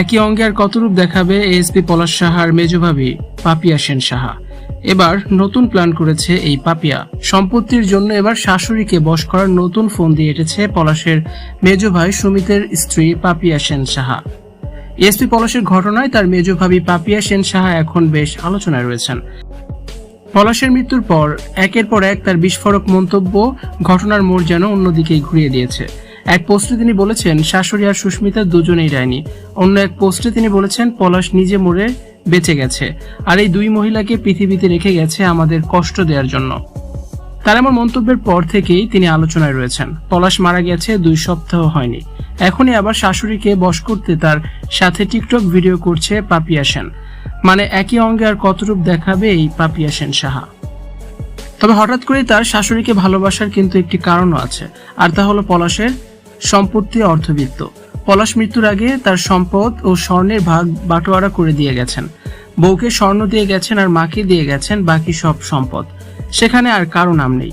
একই অঙ্গে আর কত রূপ দেখাবে এএসপি পলাশ সাহার মেজভাবি পাপিয়া সেন সাহা? এবার নতুন প্ল্যান করেছে এই পাপিয়া। সম্পত্তির জন্য এবার শাশুড়িকে বশ করার নতুন ফোন দিয়ে এটেছে পলাশের মেজ ভাই সুমিতের স্ত্রী পাপিয়া সেন সাহা। এসপি পলাশের ঘটনায় তার মেজ ভাবি পাপিয়া সেন সাহা এখন বেশ আলোচনায় রয়েছেন। পলাশের মৃত্যুর পর একের পর এক তার বিস্ফোরক মন্তব্য ঘটনার মোড় যেন অন্যদিকেই ঘুরিয়ে দিয়েছে। এক পোস্টে তিনি বলেছেন, শাশুড়ি আর সুস্মিতা দুজনেই ডাইনি। অন্য এক পোস্টে তিনি বলেছেন, পলাশ নিজে মরে বেঁচে গেছে। আর এই দুই মহিলাকে পৃথিবীতে রেখে গেছে আমাদের কষ্ট দেওয়ার জন্য। তার এমন মন্তব্যের পর থেকেই তিনি আলোচনায় রয়েছেন। পলাশ মারা গেছে দুই সপ্তাহ হয়নি। এখনই আবার শাশুড়িকে বশ করতে তার সাথে টিকটক ভিডিও করছে পাপিয়া সেন। মানে একই অঙ্গে আর কত রূপ দেখাবে এই পাপিয়া সেন সাহা? তবে হঠাৎ করেই তার শাশুড়িকে ভালোবাসার কিন্তু একটি কারণও আছে। আর তা হলো পলাশের সম্পত্তি অর্থবিত্ত পলাশ মৃত্যুর আগে তার সম্পদ ও স্বর্ণের ভাগ বাটোয়ারা করে দিয়ে গেছেন। বউকে স্বর্ণ দিয়ে গেছেন আর মাকে দিয়ে গেছেন বাকি সব সম্পদ। সেখানে আর কারও নাম নেই।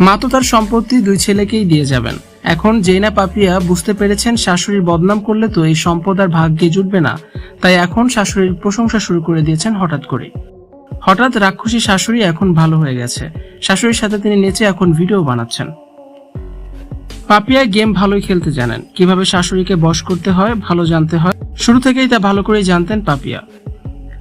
মা তো তার সম্পত্তি দুই ছেলেকেই দিয়ে যাবেন। এখন জেনা পাপিয়া বুঝতে পেরেছেন শাশুড়ির বদনাম করলে তো এই সম্পদ আর ভাগ্যে জুটবে না। তাই এখন শাশুড়ির প্রশংসা শুরু করে দিয়েছেন হঠাৎ করে। হঠাৎ রাক্ষসী শাশুড়ি এখন ভালো হয়ে গেছে। শাশুড়ির সাথে তিনি নেচে এখন ভিডিও বানাচ্ছেন। পাপিয়া গেম ভালোই খেলতে জানেন। কীভাবে শাশুড়িকে বশ করতে হয়, ভালো জানতে হয়। শুরু থেকেই তা ভালো করেই জানতেন পাপিয়া।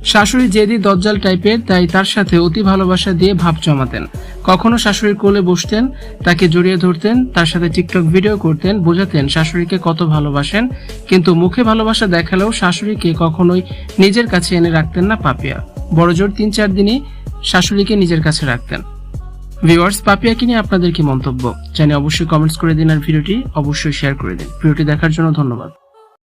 শাশুড়ি জেদি দজ্জাল টাইপের, তাই তার সাথে অতি ভালোবাসা দিয়ে ভাব জমাতেন। কখনো শাশুড়ির কোলে বসতেন, তাকে জড়িয়ে ধরতেন, তার সাথে টিকটক ভিডিও করতেন, বোঝাতেন শাশুড়িকে কত ভালোবাসেন। কিন্তু মুখে ভালোবাসা দেখালেও শাশুড়িকে কখনোই নিজের কাছে এনে রাখতেন না পাপিয়া। বড়জোর তিন চার দিনই শাশুড়িকে নিজের কাছে রাখতেন। ভিউয়ার্স পাপিয়াকে নিয়ে আপনাদের কি মন্তব্য? জানি অবশ্যই কমেন্টস করে দিন আর ভিডিওটি অবশ্যই শেয়ার করে দিন। ভিডিওটি দেখার জন্য ধন্যবাদ।